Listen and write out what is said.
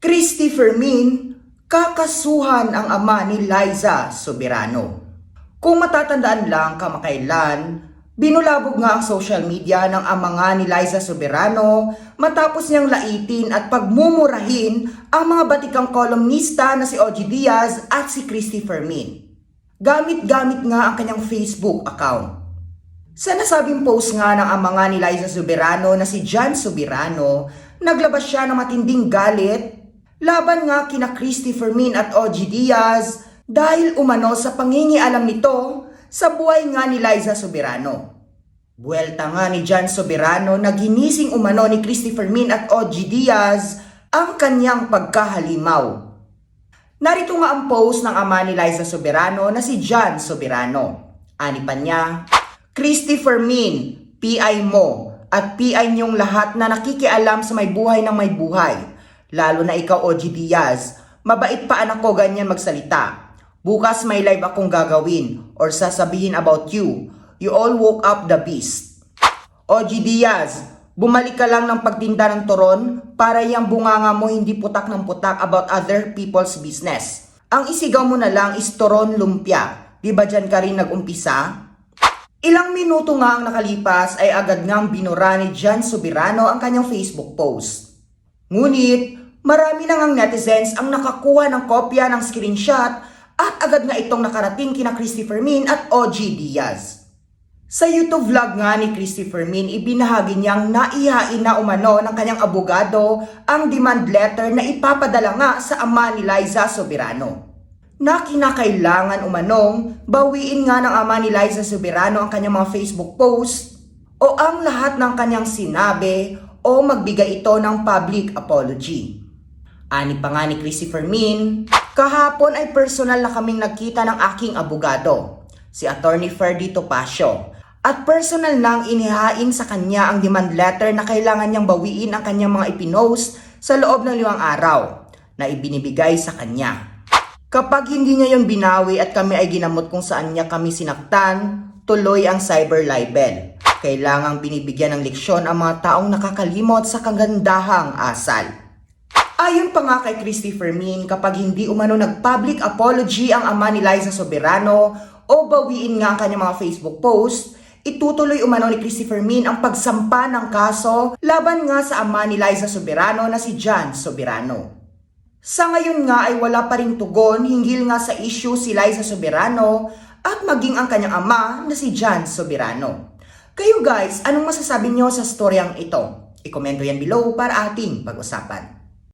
Christy Fermin, kakasuhan ang ama ni Liza Soberano. Kung matatandaan lang kamakailan, binulabog nga ang social media ng ama nga ni Liza Soberano matapos niyang laitin at pagmumurahin ang mga batikang kolumnista na si Ogie Diaz at si Christy Fermin. Gamit-gamit nga ang kanyang Facebook account. Sa nasabing post nga ng ama nga ni Liza Soberano na si John Soberano, naglabas siya ng matinding galit laban nga kina Christy Fermin at Ogie Diaz dahil umano sa pangingialam nito sa buhay nga ni Liza Soberano. Buwelta nga ni John Soberano na ginising umano ni Christy Fermin at Ogie Diaz ang kanyang pagkahalimaw. Narito nga ang post ng ama ni Liza Soberano na si John Soberano. Ani pa niya, Christy Fermin, PI mo, at PI niyong lahat na nakikialam sa may buhay ng may buhay. Lalo na ikaw, Ogie Diaz. Mabait pa anak ko ganyan magsalita. Bukas may live akong gagawin or sasabihin about you. You all woke up the beast. Ogie Diaz, bumalik ka lang ng pagtinda ng turon para yung bunganga mo hindi putak ng putak about other people's business. Ang isigaw mo na lang is turon lumpia. Di ba dyan ka rin nag-umpisa? Ilang minuto nga ang nakalipas ay agad ngang binura ni Jan Soberano ang kanyang Facebook post. Ngunit, marami na ngang netizens ang nakakuha ng kopya ng screenshot at agad nga itong nakarating kina Christy Fermin at OG Diaz. Sa YouTube vlog nga ni Christy Fermin, ibinahagi niyang naihain na umano ng kanyang abogado ang demand letter na ipapadala nga sa ama ni Liza Soberano. Na kinakailangan umanong bawiin nga ng ama ni Liza Soberano ang kanyang mga Facebook post o ang lahat ng kanyang sinabi o magbigay ito ng public apology. Ani pa nga ni Chrissy Fermin, kahapon ay personal na kaming nagkita ng aking abogado, si Attorney Ferdy Topacio, at personal nang inihain sa kanya ang demand letter na kailangan niyang bawiin ang kanyang mga ipinost sa loob ng limang araw na ibinibigay sa kanya. Kapag hindi niya yon binawi at kami ay ginamot kung saan niya kami sinaktan, tuloy ang cyber libel. Kailangang binibigyan ng leksyon ang mga taong nakakalimot sa kagandahang asal. Ayon pa nga kay Christy Fermin, kapag hindi umano nag-public apology ang ama ni Liza Soberano o bawiin nga ang kanyang mga Facebook post, itutuloy umano ni Christy Fermin ang pagsampa ng kaso laban nga sa ama ni Liza Soberano na si John Soberano. Sa ngayon nga ay wala pa rin tugon hinggil nga sa issue si Liza Soberano at maging ang kanyang ama na si John Soberano. Kayo guys, anong masasabi nyo sa storyang ito? I-komento yan below para ating pag-usapan.